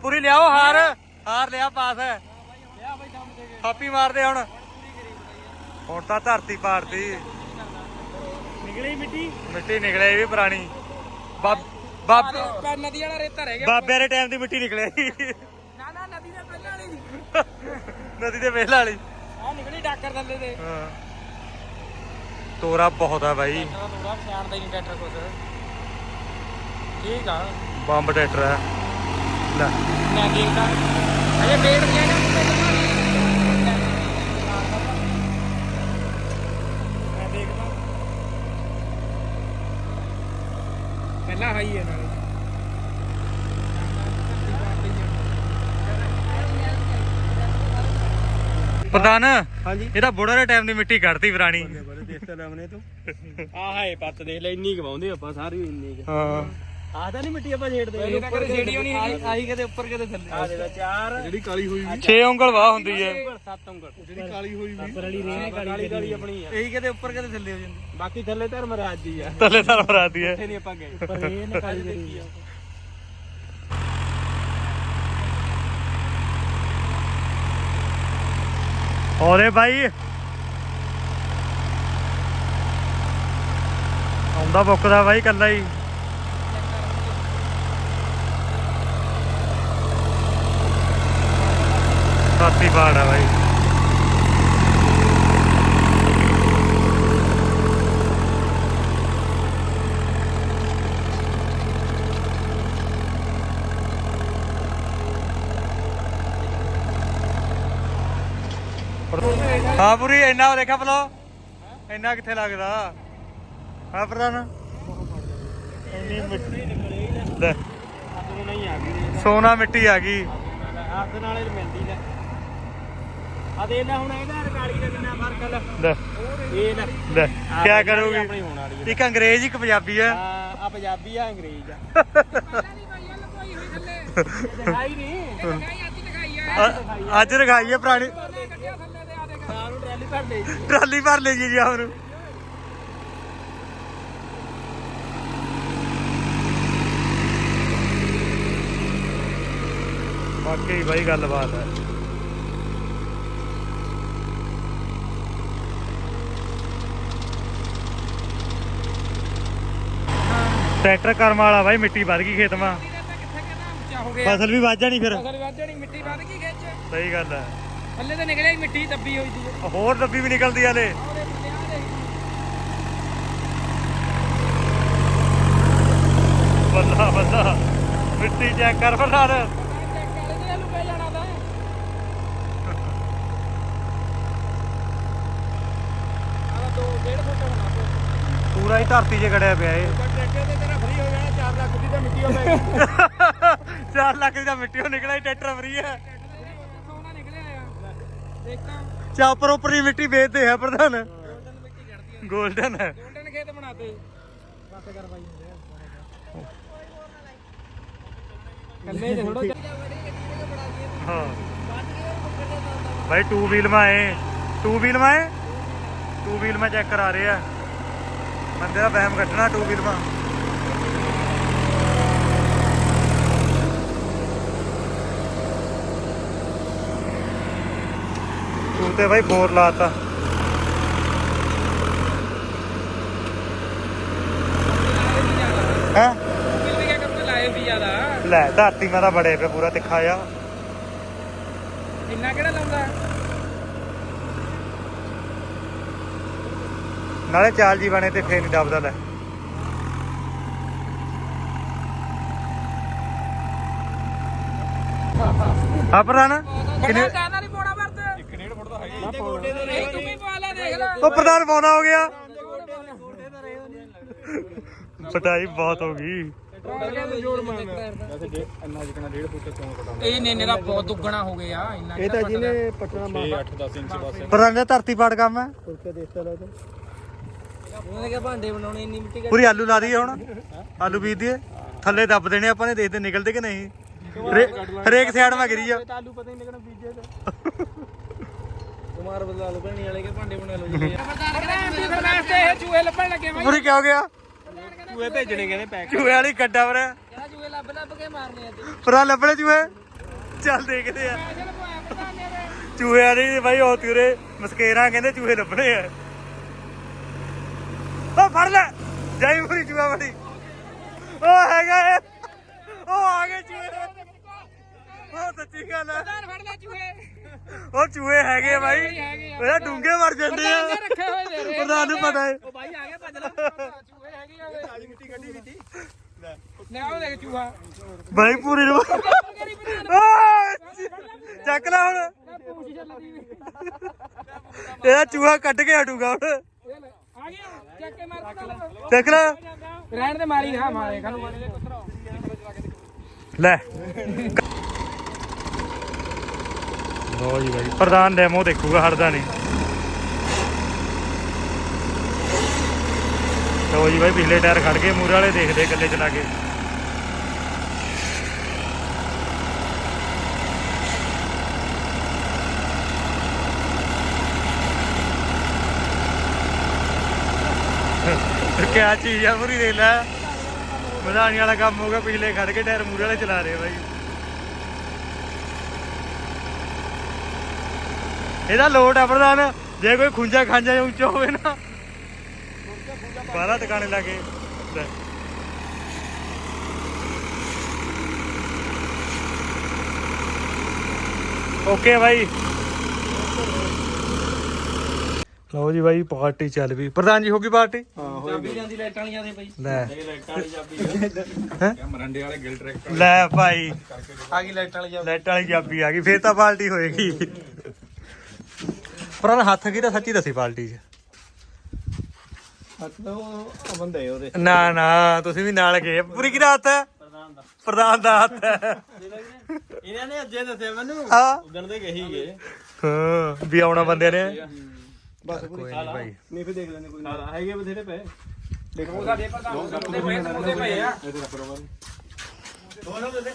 ਪੂਰੀ ਲਿਆਓ ਹਾਰ। ਹਾਰ ਲਿਆ ਪਾਸ। ਹੈ ਥਾਪੀ ਮਾਰਦੇ ਹੁਣ। ਹੁਣ ਤਾਂ ਧਰਤੀ ਪਾੜਦੀ ਨਿਕਲੀ ਮਿੱਟੀ। ਮਿੱਟੀ ਨਿਕਲੇ ਇਹ ਵੀ ਪੁਰਾਣੀ। ਬਾਬ ਬਾਬ ਪਰ ਨਦੀ ਵਾਲਾ ਰੇਤਾ ਰਹਿ ਗਿਆ। ਬਾਬੇ ਦੇ ਟਾਈਮ ਦੀ ਮਿੱਟੀ ਨਿਕਲੇ। ਨਾ ਨਾ ਨਦੀ ਦੇ ਪਹਿਲਾਂ ਵਾਲੀ ਨਹੀਂ। ਨਦੀ ਦੇ ਵੇਲਾ ਵਾਲੀ। ਆ ਨਿਕਲੀ ਡਾਕਰ ਥੱਲੇ ਦੇ ਹਾਂ। ਤੋਰਾ ਬਹੁਤ ਆ ਬਾਈ। ਨਹੀਂ ਟਰੈਕਟਰ ਕੁਛ। ਠੀਕ ਆ। ਬੰਬ ਟਰੈਕਟਰ ਹੈ ਲੈ। ਮੈਂ ਦੇਖਦਾ। ਅਜੇ ਵੇਟ ਨਹੀਂ ਹੈਗਾ ਮੈਂ ਦੇਖਦਾ। ਪਹਿਲਾ ਹਾਈ ਹੈ ਨਾਲੇ। ਪ੍ਰਧਾਨ ਹਾਂਜੀ। ਇਹ ਤਾਂ ਬੁੜਾ ਦੇ ਟਾਈਮ ਦੀ ਮਿੱਟੀ ਕੱਢਤੀ ਪੁਰਾਣੀ। ਬੜੇ ਤੂੰ ਆਹ ਹੈ ਪੱਤ ਦੇਖ ਲੈ ਇੰਨੀ ਕਵਾਉਂਦੇ ਆਪਾਂ ਸਾਰੀ ਇੰਨੀ। ਹਾਂ। ਆਹ ਤਾਂ ਨਹੀਂ ਮਿੱਟੀ ਆਪਾਂ ਛੇੜਦੇ। ਪਹਿਲੇ ਤਾਂ ਕਦੇ ਛੇੜੀ ਹੋਣੀ ਹੈਗੀ। ਆਹੀ ਕਦੇ ਉੱਪਰ ਕਦੇ ਥੱਲੇ। ਆਹ ਦੇ ਚਾਰ। ਜਿਹੜੀ ਕਾਲੀ ਹੋਈ 6 ਉਂਗਲ ਵਾਹ ਹੁੰਦੀ ਹੈ। ਸੱਤ ਉਂਗਲ। ਜਿਹੜੀ ਕਾਲੀ ਹੋਈ ਵੀ ਵਾਲੀ ਰੇਹ ਕਾਲੀ ਕਾਲੀ ਆਪਣੀ ਆ। ਇਹੀ ਕਦੇ ਉੱਪਰ ਕਦੇ ਥੱਲੇ ਹੋ ਜਾਂਦੀ। ਬਾਕੀ ਥੱਲੇ ਧਰਮ ਰਾਜ ਦੀ ਆ। ਥੱਲੇ ਤਾਂ ਮਰਾਦੀ ਹੈ ਇੱਥੇ ਨਹੀਂ ਆਪਾਂ ਗਏ। ਉੱਪਰ ਰੇਹ ਨੇ ਕਾਲੀ ਕਰੀ ਆ। ਔਰੇ ਬਾਈ। ਆਉਂਦਾ ਬੁੱਕਦਾ ਬਾਈ ਕੱਲਾ ਹੀ। ਸਾਤੀ ਬਾੜ ਆ ਬਾਈ। ਹਾਂ ਪੂਰੀ ਇੰਨਾ ਦੇਖਾ ਬਲੋ ਇੰਨਾ ਕਿੱਥੇ ਲੱਗਦਾ? ਹਾਂ ਪ੍ਰਧਾਨ। ਇੰਨੀ ਮਿੱਟੀ। ਸੋਨਾ ਮਿੱਟੀ ਆ ਗਈ। ਹੱਥ ਨਾਲ ਮਿਲਦੀ ਲੈ। ਆ ਦੇ ਲੈ ਹੁਣ ਇਹਦਾ ਰਕਾਲੀ ਦਾ ਕਿੰਨਾ ਫ਼ਰਕ ਆ ਲੈ। ਲੈ। ਇਹ ਲੈ। ਲੈ ਕੀ ਆਪਣੀ ਕਰੋਗੇ? ਹੋਣ ਵਾਲੀ ਆ। ਇੱਕ ਅੰਗਰੇਜ਼ ਇੱਕ ਪੰਜਾਬੀ ਆ। ਆ ਪੰਜਾਬੀ ਆ ਅੰਗਰੇਜ਼ ਆ। ਦਿਖਾਈ ਨਹੀਂ। ਅੱਜ ਅ- ਰਖਾਈ ਆ ਪੁਰਾਣੀ। ਨੂੰ ਭਰ ਜੀ ਟਰਾਲੀ ਭਰ ਲਈ ਜੀ ਆਪ ਨੂੰ। ਵਾਕਈ ਬਾਈ ਗੱਲਬਾਤ ਹੈ ਟਰੈਕਟਰ ਕਰਮ ਵਾਲਾ ਬਾਈ ਮਿੱਟੀ ਵੱਧ ਗਈ ਖੇਤ ਮਾ ਹੋ ਗਿਆ ਫਸਲ ਵੀ ਵੱਧ ਜਾਣੀ ਫਿਰ। ਫਸਲ ਵੱਧ ਜਾਣੀ ਮਿੱਟੀ ਵੱਧ ਗਈ ਖਿੱਚ ਸਹੀ ਗੱਲ ਹੈ ਥੱਲੇ ਤੇ ਨਿਕਲਿਆ ਮਿੱਟੀ ਦੱਬੀ ਹੋਈ ਸੀ ਹੋਰ ਡੱਬੀ ਵੀ ਨਿਕਲਦੀ ਹਲੇ। ਬੱਲਾ ਬੱਲਾ। ਮਿੱਟੀ ਚੈੱਕ ਕਰ ਫਰਦਾਰ ਚੈੱਕ ਕਰ ਇਹਦੇ ਲੁਕੇ ਜਾਣਾ ਤਾਂ ਆਹ ਦੋ ਡੇਢ ਫੁੱਟ ਹੋਣਾ ਤੋਂ ਪੂਰਾ ਹੀ ਧਰਤੀ 'ਚ ਗੜਿਆ ਪਿਆ ਏ ਟਰੈਕਟਰ ਤੇ ਤੇਰਾ ਫ੍ਰੀ ਹੋ ਜਾਣਾ 4 ਲੱਖ ਦੀ ਤਾਂ ਮਿੱਟੀ ਹੋ ਪਏਗੀ 4 ਲੱਖ ਦੀ ਤਾਂ ਮਿੱਟੀ ਉਹ ਨਿਕਲਿਆ ਟਰੈਕਟਰ ਫਰੀ ਹੈ ਸੋਨਾ ਨਿਕਲਿਆ ਆ। ਦੇਖਾਂ ਚਾਪਰ ਉੱਪਰ ਹੀ ਮਿੱਟੀ ਵੇਚਦੇ ਆ ਪ੍ਰਧਾਨ। ਗੋਲਡਨ। ਮਿੱਟੀ ਕੱਢਦੀ ਆ ਗੋਲਡਨ ਹੈ। ਗੋਲਡਨ ਖੇਤ ਬਣਾਤੇ ਬਸ ਕਰ ਬਾਈ ਕੱਲੇ ਥੋੜਾ ਹਾਂ ਟੂ ਵੀਲ ਮਾ ਚੈੱਕ ਕਰਾ ਰਹੇ। ਆ ਬੰਦੇ ਦਾ ਵਹਿਮ ਕੱਢਣਾ ਟੂ ਵੀਲ ਮਾ ਤੂੰ ਤੇ ਭਾਈ ਬੋਰ ਲਾਤਾ। ਹੈ? ਲੈ, ਧਰਤੀ ਮਾ ਬੜੇ ਪਏ, ਪੂਰਾ ਤਿੱਖਾ ਆ ਇੰਨਾ ਕਿਹੜਾ ਲਾਉਂਦਾ? ਨਾਲੇ ਚਾਲ ਜੀ ਬਣੇ ਤੇ ਫੇਰ ਨਹੀਂ ਦਬਦਾ ਲੈ। ਆ ਪ੍ਰਧਾਨ ਕਿੰਨੇ ਕਿੰਨੇ ਕਾਹਦਾ ਨਹੀਂ ਪੋੜਾ ਵਰਤ। ਇੱਕ ਡੇਢ ਫੁੱਟ ਦਾ ਹੈਗਾ ਨਹੀਂ ਤੂੰ ਵੀ ਪਾ ਲੈ ਦੇਖ ਲੈ। ਉਹ ਪ੍ਰਧਾਨ ਪਾਉਣਾ ਹੋ ਗਿਆ। ਪਟਾਈ ਬਹੁਤ ਹੋ ਗਈ। ਵੈਸੇ ਡੇ ਇੰਨਾ ਜਿਕਣਾ 1.5 ਫੁੱਟ ਤੋਂ ਕਟਾਉਂਦਾ ਇਹ ਨੇ ਦਾ ਬਹੁਤ ਦੁੱਗਣਾ ਹੋ ਗਿਆ ਇੰਨਾ ਇਹ ਤਾਂ ਜਿਹਨੇ ਪਟਣਾ 6 8 10 ਇੰਚ ਬਸ ਪ੍ਰਧਾਨ ਜੀ ਧਰਤੀ ਪਾੜ ਕੰਮ ਹੈ। ਕੁਰਕੇ ਦੇਖਦਾ ਲਾ ਤੇ। ਉਹਨੇ ਕਿਹਾ ਭਾਂਡੇ ਬਣਾਉਣੇ ਇੰਨੀ ਮਿੱਟੀ ਪੂਰੀ ਆਲੂ ਲਾ ਦਈਏ ਹੁਣ। ਆਲੂ ਬੀਜ ਦਈਏ। ਥੱਲੇ ਦੱਬ ਦੇਣੇ ਆਪਾਂ ਨੇ ਦੇਖਦੇ ਨਿਕਲਦੇ ਕਿ ਨਹੀਂ। ਹਰੇ- ਹਰੇਕ ਸਾਈਡ ਮਾ ਗਿਰੀ ਜਾ ਆਲੂ ਪਤਾ ਨਹੀਂ ਲੱਗਣਾ ਬੀਜੇ ਦਾ ਕੁਮਾਰ ਬਦਲਾ ਲੋ ਭੈਣੀ ਵਾਲੇ ਕੇ ਭਾਂਡੇ ਬਣਾ ਲੋ ਜੀ ਫਰਮਾਇਸ਼ ਤੇ ਇਹ ਚੂਹੇ ਲੱਭਣ ਲੱਗੇ ਪੂਰੀ ਗਿਆ? ਚੂਹੇ ਭੇਜਣੇ ਕਹਿੰਦੇ ਪੈਕ। ਚੂਹੇ ਵਾਲੀ ਕੱਡਾ ਵਰ ਕਹਿੰਦਾ ਚੂਹੇ ਲੱਭ ਲੱਭ ਕੇ ਮਾਰਨੇ ਅੱਜ ਪਰਾ ਲੱਭਣੇ ਚੂਹੇ। ਚੱਲ ਦੇਖਦੇ ਆ। ਚੂਹੇ ਵਾਲੀ ਬਾਈ ਉਹ ਤੂਰੇ ਮਸਕੇਰਾ ਕਹਿੰਦੇ ਚੂਹੇ ਲੱਭਣੇ ਆ। ਉਹ ਫੜ ਲੈ। ਜਾਈ ਪੂਰੀ ਚੂਹਾ ਬੜੀ ਉਹ ਹੈਗਾ ਏ ਉਹ ਆ ਗਏ ਚੂਹੇ। ਉਹ ਸੱਚੀ ਗੱਲ ਹੈ ਪ੍ਰਧਾਨ ਫੜ ਲੈ ਚੂਹੇ। ਉਹ ਚੂਹੇ ਹੈਗੇ ਬਾਈ। ਉਹਦਾ ਡੂੰਗੇ ਮਰ ਜਾਂਦੇ ਆ। ਰੱਖੇ ਹੋਏ ਦੇ ਰੇ। ਪ੍ਰਧਾਨ ਨੂੰ ਪਤਾ ਹੈ। ਉਹ ਬਾਈ ਆ ਗਿਆ ਭੱਜ ਲੈ। ਚੂਹੇ ਹੈਗੇ ਆ ਉਹਦੇ ਸਾਰੀ ਮਿੱਟੀ ਕੱਢੀ ਵੀ ਤੀ। ਨਾ ਉਹ ਦੇਖ ਚੂਹਾ। ਬਾਈ ਪੂਰੀ ਨੂੰ। ਚੱਕ ਲੈ ਹੁਣ। ਇਹਦਾ ਚੂਹਾ ਕੱਢ ਕੇ ਹਟੂਗਾ ਹੁਣ। ਚੱਕ ਲੈ। ਰਹਿਣ ਤੇ ਮਾਰੀ ਹਾਂ ਮਾਰੇ ਖਾਨੂੰ ਲੈ। ਲੋ ਜੀ ਬਾਈ। ਪ੍ਰਧਾਨ ਡੈਮੋ ਦੇਖੂਗਾ ਹਟਦਾ ਨਹੀਂ। ਲੋ ਜੀ ਬਾਈ ਪਿਛਲੇ ਟਾਇਰ ਖੜ ਗਏ ਮੂਰੇ ਵਾਲੇ ਦੇਖਦੇ ਇਕੱਲੇ ਚਲਾ ਕੇ। ਕਿਆ ਚੀਜ਼ ਆ, ਪੂਰੀ ਦੇਖ ਲੈ। ਵਧਾਣੀ ਵਾਲਾ ਕੰਮ ਹੋ ਗਿਆ, ਪਿਛਲੇ ਖੜ ਕੇ ਟਾਇਰ ਮੂਰੇ ਵਾਲੇ ਚਲਾ ਰਹੇ ਬਾਈ। ਇਹਦਾ ਲੋਡ ਆ ਪ੍ਰਧਾਨ, ਜੇ ਕੋਈ ਖੁੰਝਾ ਖਾਂਜਾ ਉੱਚਾ ਹੋਵੇ ਨਾ। ਬਾਹਲਾ ਟਿਕਾਣੇ ਲਾਗੇ ਓਕੇ ਬਾਈ। ਲਓ ਜੀ ਬਾਈ, ਪਾਰਟੀ ਚੱਲ ਪਈ। ਪ੍ਰਧਾਨ ਜੀ, ਹੋ ਗਈ ਪਾਰਟੀ? ਹਾਂ। ਚਾਬੀ ਜਾਂਦੀ ਲਾਈਟਾਂ ਵਾਲੀਆਂ ਦੇ ਬਾਈ। ਲੈ। ਲਾਈਟਾਂ ਵਾਲੀ ਚਾਬੀ [laughs] ਮਰੰਡੇ ਵਾਲੇ ਗਿਲ ਟਰੈਕਟਰ ਲੈ ਭਾਈ। ਆ ਗਈ ਲਾਈਟਾਂ ਵਾਲੀ ਲੈਟ ਵਾਲੀ ਚਾਬੀ ਆ ਗਈ ਫੇਰ ਤਾਂ ਪਾਰਟੀ ਹੋਏਗੀ। ਪਰ ਹੱਥ ਕੀ ਤਾਂ ਸੱਚੀ ਦੱਸੀ ਪਾਰਟੀ 'ਚ। ਹੱਥ ਉਹ ਬੰਦੇ ਉਹਦੇ। ਨਾ ਨਾ ਤੁਸੀਂ ਵੀ ਨਾਲ ਗਏ। ਪੂਰੀ ਕੀ ਹੱਥ ਹੈ? ਪ੍ਰਧਾਨ ਦਾ। ਹੱਥ ਹੈ। ਇਹਨਾਂ ਨੇ ਅੱਜੇ ਦੱਸਿਆ ਮੈਨੂੰ। ਹਾਂ। ਉਦਣ ਦੇ ਕਹੀ ਗਏ ਹਾਂ ਵੀ ਆਉਣਾ ਬੰਦੇ ਨੇ। ਬਸ ਕੋਈ ਨਹੀਂ ਭਾਈ। ਨਹੀਂ ਫਿਰ ਦੇਖ ਲੈਂਦੇ ਕੋਈ ਨਾ। ਹੈਗੇ ਬਥੇਰੇ ਪਏ। ਉਹ ਸਾਡੇ ਪ੍ਰਧਾਨ ਦੇ ਪਏ ਸਮੋਸੇ ਪਏ ਆ। ਇਹਦੇ ਰੱਖ ਰੋ ਦੋਨੋਂ ਦੇ ਦੇ।